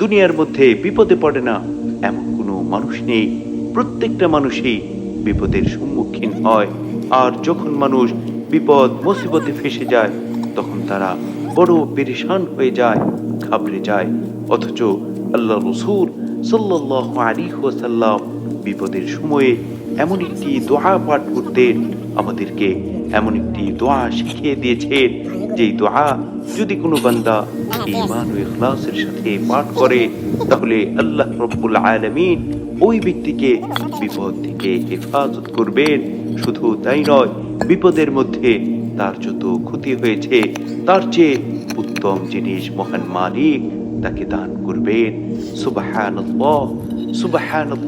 দুনিয়ার মধ্যে বিপদে পড়ে না, এমন কোনো মানুষ নেই। প্রত্যেকটা মানুষই বিপদের সম্মুখীন হয়। আর যখন মানুষ বিপদ, মুসিবতে ফেসে যায়, তখন তারা বড় পেরেশান হয়ে যায়, ঘাবড়ে যায়। অথচ আল্লাহ রসুল সাল্লাহ আলী ওয়াসাল্লাম বিপদের সময়ে এমন একটি দোয়া পাঠ করতেন, আমাদেরকে এমন একটি দোয়া শিখিয়ে দিয়েছেন, যেই দোয়া যদি কোনো বান্দা ঈমান ও ইখলাসের সাথে পাঠ করে, তাহলে আল্লাহ রব্বুল আলামিন ওই ব্যক্তিকে বিপদ থেকে হেফাজত করবেন। শুধু তাই নয়, বিপদের মধ্যে তার যত ক্ষতি হয়েছে, তার চেয়ে উত্তম জিনিস মহান মালিক তাকে দান করবেন। সুবহানাল্লাহ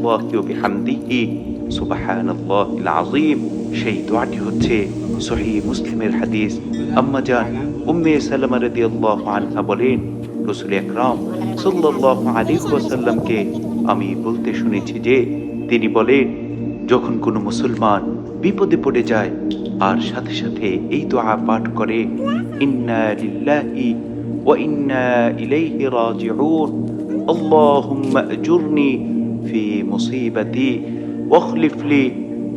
ওয়া বিহামদিহি। সুবহানাল্লাহিল আযীম সেই দোয়াটি হচ্ছে সহিহ মুসলিমের হাদিস। আম্মা জান উম্মে সালামা রাদিয়াল্লাহু আনহা বলেন, রাসূল আকরাম সাল্লাল্লাহু আলাইহি ওয়াসাল্লামকে আমি বলতে শুনেছি যে, তিনি বলেন, যখন কোনো মুসলমান বিপদে পড়ে যায়, আর সাথে সাথে এই দোয়া পাঠ করে, ইন্না লিল্লাহি ওয়া ইন্না ইলাইহি রাজিউন। আল্লাহুম্মা আজুরনি ফি মুসিবাতি। ওয়াখলিফ লি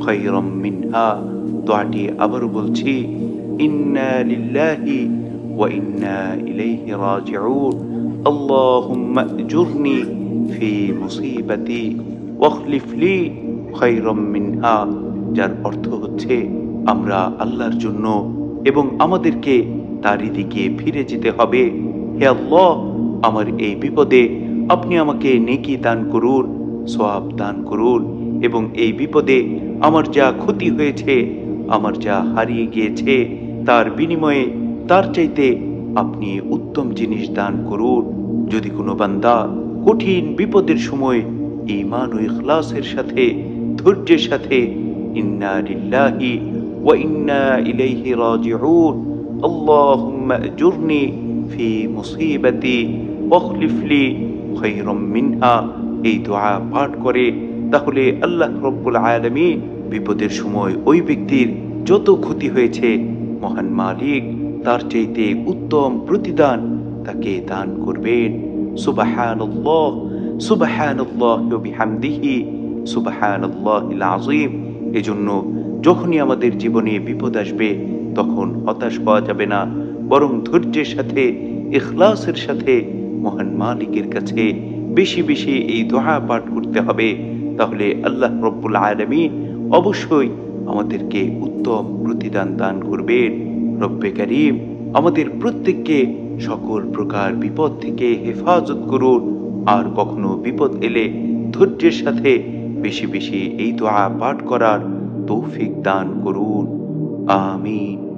খায়রাম মিনহা। দোয়াটি আবার বলছি, ইন্না লিল্লাহি ওয়া ইন্না ইলাইহি রাজিউন। আল্লাহুম্মা আজুরনি ফি মুসিবাতি। ওয়াখলিফ লি খায়রাম মিনহা। যার অর্থ হচ্ছে, আমরা আল্লাহর জন্য এবং আমাদেরকে তারই দিকে ফিরে যেতে হবে। হে আল্লাহ, আমার এই বিপদে আপনি আমাকে নেকি দান করুন সোয়াব দান করুন। এবং এই বিপদে আমার যা ক্ষতি হয়েছে, আমার যা হারিয়ে গিয়েছে, তার বিনিময়ে তার চাইতে আপনি উত্তম জিনিস দান করুন। যদি কোনো বান্দা কঠিন বিপদের সময় ঈমান ও ইখলাসের সাথে, ধৈর্যের সাথে, ইন্না লিল্লাহি ওয়া ইন্না ইলাইহি রাজিউন, আল্লাহুম্মা আজুরনি ফি মুসিবাতি ওয়াখলিফ লি খায়রাম মিনহা, এই দোয়া পাঠ করে তাহলে আল্লাহ রব্বুল আলামিন বিপদের সময় ওই ব্যক্তির যত ক্ষতি হয়েছে, মহান মালিক তার চাইতে উত্তম প্রতিদান তাকে দান করবেন। সুবাহানাল্লাহ সুবাহানাল্লাহ বিহামদিহি আযীম। এজন্য যখনই আমাদের জীবনে বিপদ আসবে, তখন হতাশ হওয়া যাবে না, বরং ধৈর্যের সাথে, ইখলাসের সাথে মহান মালিকের কাছে বেশি বেশি এই দোয়া পাঠ করতে হবে। তাহলে আল্লাহ রব্বুল আলামিন অবশ্যই আমাদেরকে উত্তম প্রতিদান দান করবেন। রব্বে করিম, আমাদের প্রত্যেককে সকল প্রকার বিপদ থেকে হেফাজত করুন। আর কখনো বিপদ এলে ধৈর্যের সাথে বেশি বেশি এই দোয়া পাঠ করার তৌফিক দান করুন। আমিন।